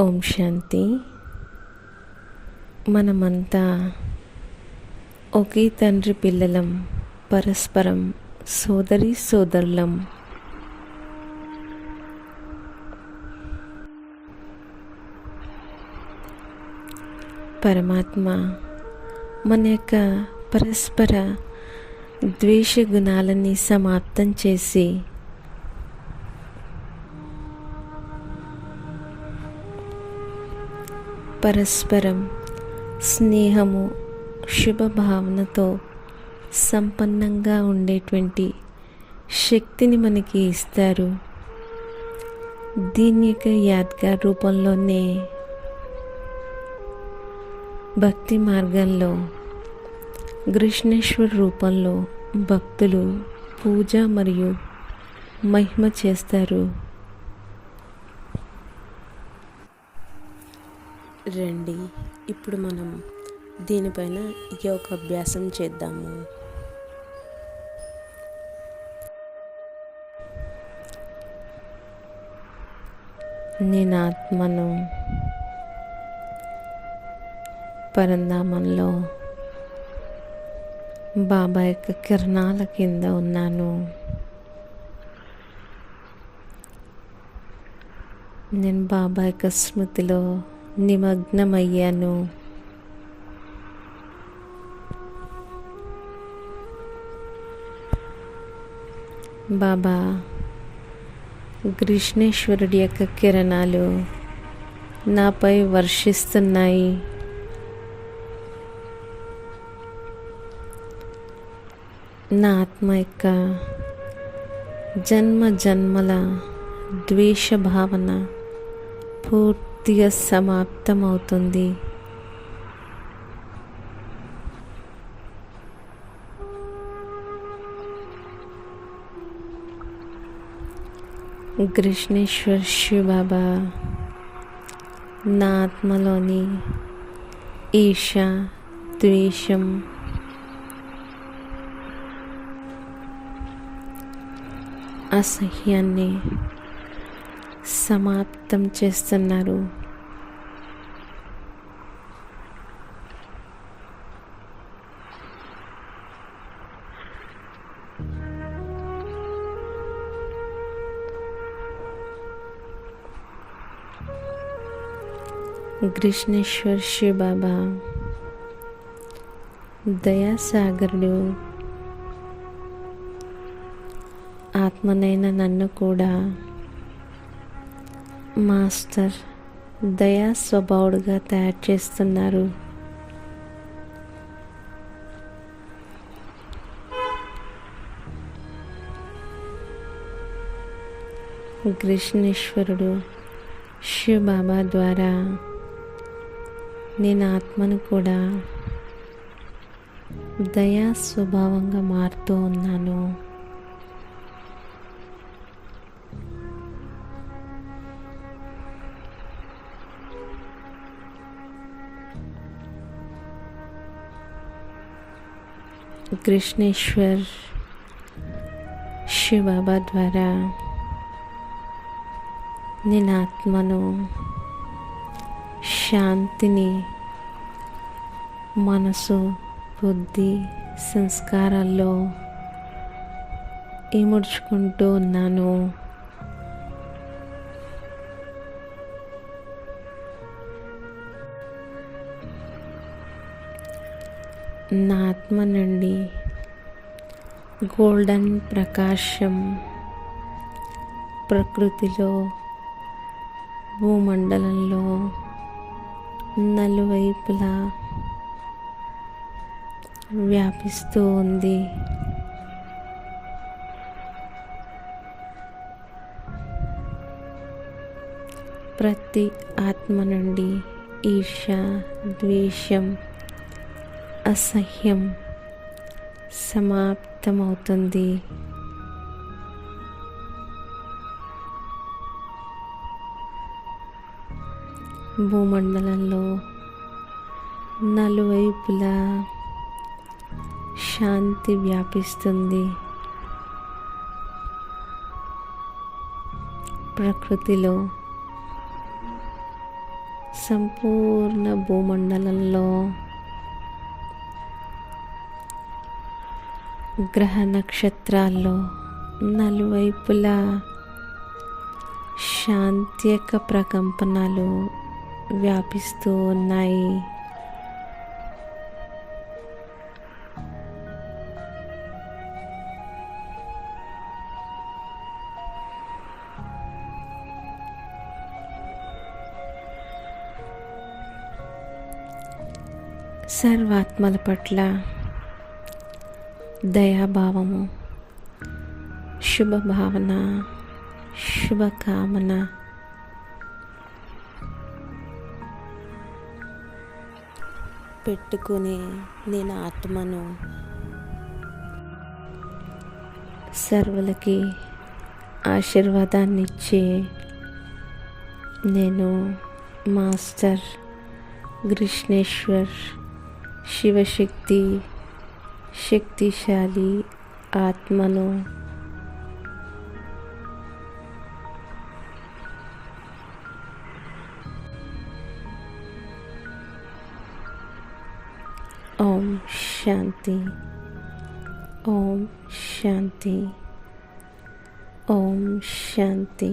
ఓం శాంతి. మనమంతా ఒకే తండ్రి పిల్లలం పరస్పరం సోదరి సోదరులం. పరమాత్మ మన యొక్క పరస్పర ద్వేష గుణాలని సమాప్తం చేసి పరస్పరం స్నేహము శుభభావనతో సంపన్నంగా ఉండేటువంటి శక్తిని మనకి ఇస్తారు. దీని యొక్క యాద్గార్ రూపంలోనే భక్తి మార్గంలో కృష్ణేశ్వర్ రూపంలో భక్తులు పూజ మరియు మహిమ చేస్తారు. రండి ఇప్పుడు మనం దీనిపైన యోగ అభ్యాసం చేద్దాము. నేను ఆత్మను పరంధామంలో బాబా యొక్క కిరణాల కింద ఉన్నాను. నేను బాబా యొక్క స్మృతిలో నిమగ్నమయ్యాను బాబా కృష్ణేశ్వరుడి యొక్క కిరణాలు నాపై వర్షిస్తున్నాయి నా ఆత్మ యొక్క జన్మ జన్మల ద్వేష భావన పూర్తిగా సమాప్తమవుతుంది. కృష్ణేశ్వర్ శివబాబా నా ఆత్మలోని ఈష ద్వేషం అసహ్యాన్ని సమాప్తం చేస్తున్నారు. కృష్ణేశ్వర్ శివబాబా దయాసాగరుడు ఆత్మనైన నన్ను కూడా మాస్టర్ దయా స్వభావుడుగా తయారు చేస్తున్నారు. కృష్ణేశ్వరుడు శివబాబా ద్వారా నేను ఆత్మను కూడా దయా స్వభావంగా మారుతూ ఉన్నాను. కృష్ణేశ్వర్ శివబాబా ద్వారా నేను ఆత్మను శాంతిని మనసు బుద్ధి సంస్కారాల్లో ఇముడ్చుకుంటూ ఉన్నాను. నా ఆత్మ నుండి గోల్డెన్ ప్రకాశం ప్రకృతిలో భూమండలంలో నలువైపులా వ్యాపిస్తూ ఉంది. ప్రతి ఆత్మ నుండి ఈర్ష ద్వేషం అసహ్యం సమాప్తమవుతుంది. భూమండలంలో నలువైపులా శాంతి వ్యాపిస్తుంది. ప్రకృతిలో సంపూర్ణ భూమండలంలో గ్రహ నక్షత్రాల్లో నలువైపులా శాంతి యొక్క ప్రకంపనలు వ్యాపిస్తూ ఉన్నాయి. సర్వాత్మల పట్ల దయాభావము. శుభభావన శుభకామన. పెట్టుకుని నేను ఆత్మను సర్వులకి ఆశీర్వాదాన్ని ఇచ్చి నేను మాస్టర్ కృష్ణేశ్వర్ శివశక్తి శక్తిశాలి ఆత్మను ఓం శాంతి ఓం శాంతి ఓం శాంతి